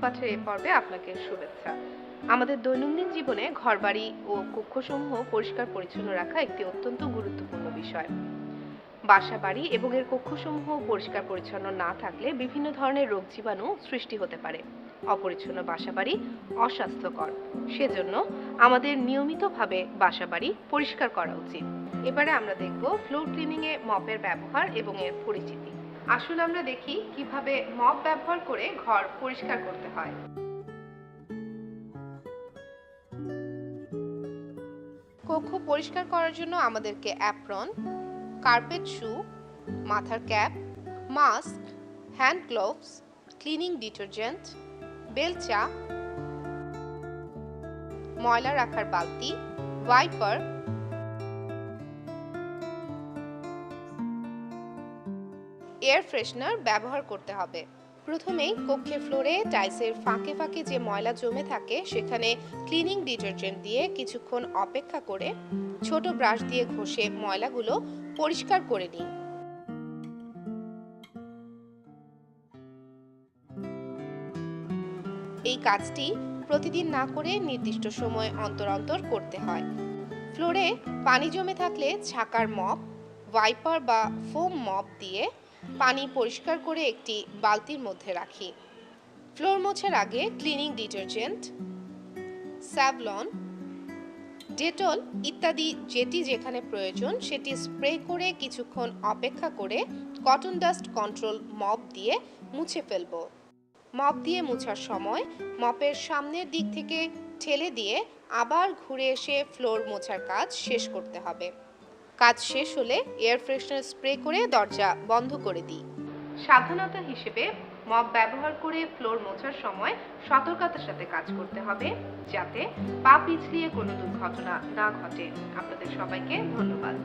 পাঠের এ পর্বে আপনাকে শুভেচ্ছা। আমাদের দৈনন্দিন জীবনে ঘরবাড়ি ও কক্ষসমূহ পরিষ্কার পরিচ্ছন্ন রাখা একটি অত্যন্ত গুরুত্বপূর্ণ বিষয়। বাসা বাড়ি এবং এর কক্ষসমূহ পরিষ্কার পরিচ্ছন্ন না থাকলে বিভিন্ন ধরনের রোগ জীবাণু সৃষ্টি হতে পারে। অপরিচ্ছন্ন বাসাবাড়ি অস্বাস্থ্যকর। সেজন্য আমাদের নিয়মিতভাবে বাসা বাড়ি পরিষ্কার করা উচিত। এবারে আমরা দেখব ফ্লোর ক্লিনিং এ মপের ব্যবহার এবং এর পরিচিতি। আসলে আমরা দেখি কীভাবে মপ ব্যবহার করে ঘর পরিষ্কার করতে হয়। কক্ষ পরিষ্কার করার জন্য আমাদেরকে অ্যাপ্রন, কার্পেট শু, মাথার cap, mask, hand gloves, cleaning detergent বেলচা ময়লা রাখার বালতি, ওয়াইপার এয়ার ফ্রেশনার ব্যবহার করতে হবে। প্রথমেই কক্ষের ফ্লোরে টাইসের ফাঁকে ফাঁকে যে ময়লা জমে থাকে, সেখানে ক্লিনিং ডিটারজেন্ট দিয়ে কিছুক্ষণ অপেক্ষা করে ছোট ব্রাশ দিয়ে ঘষে ময়লাগুলো পরিষ্কার করে নিই এই কাজটি প্রতিদিন না করে নির্দিষ্ট সময় অন্তর অন্তর করতে হয়। ফ্লোরে পানি জমে থাকলে ছাকার মপ, ওয়াইপার বা ফোম মপ দিয়ে পানি পরিষ্কার করে একটি বালতির মধ্যে রাখি। ফ্লোর মোছার আগে ক্লিনিং ডিটারজেন্ট, স্যাভলন, ডেটল ইত্যাদি যেটি যেখানে প্রয়োজন সেটি স্প্রে করে কিছুক্ষণ অপেক্ষা করে কটন ডাস্ট কন্ট্রোল মপ দিয়ে মুছে ফেলব। মপ দিয়ে মুছার সময় মপের সামনের দিক থেকে ঠেলে দিয়ে আবার ঘুরে এসে ফ্লোর মোছার কাজ শেষ করতে হবে। কাজ শেষ হলে এয়ার ফ্রেশনার স্প্রে করে দরজা বন্ধ করে দিই। সাবধানতা হিসেবে মপ ব্যবহার করে ফ্লোর মোছার সময় সতর্কতার সাথে কাজ করতে হবে, যাতে পা পিছলিয়ে কোনো দুর্ঘটনা না ঘটে। আপনাদের সবাইকে ধন্যবাদ।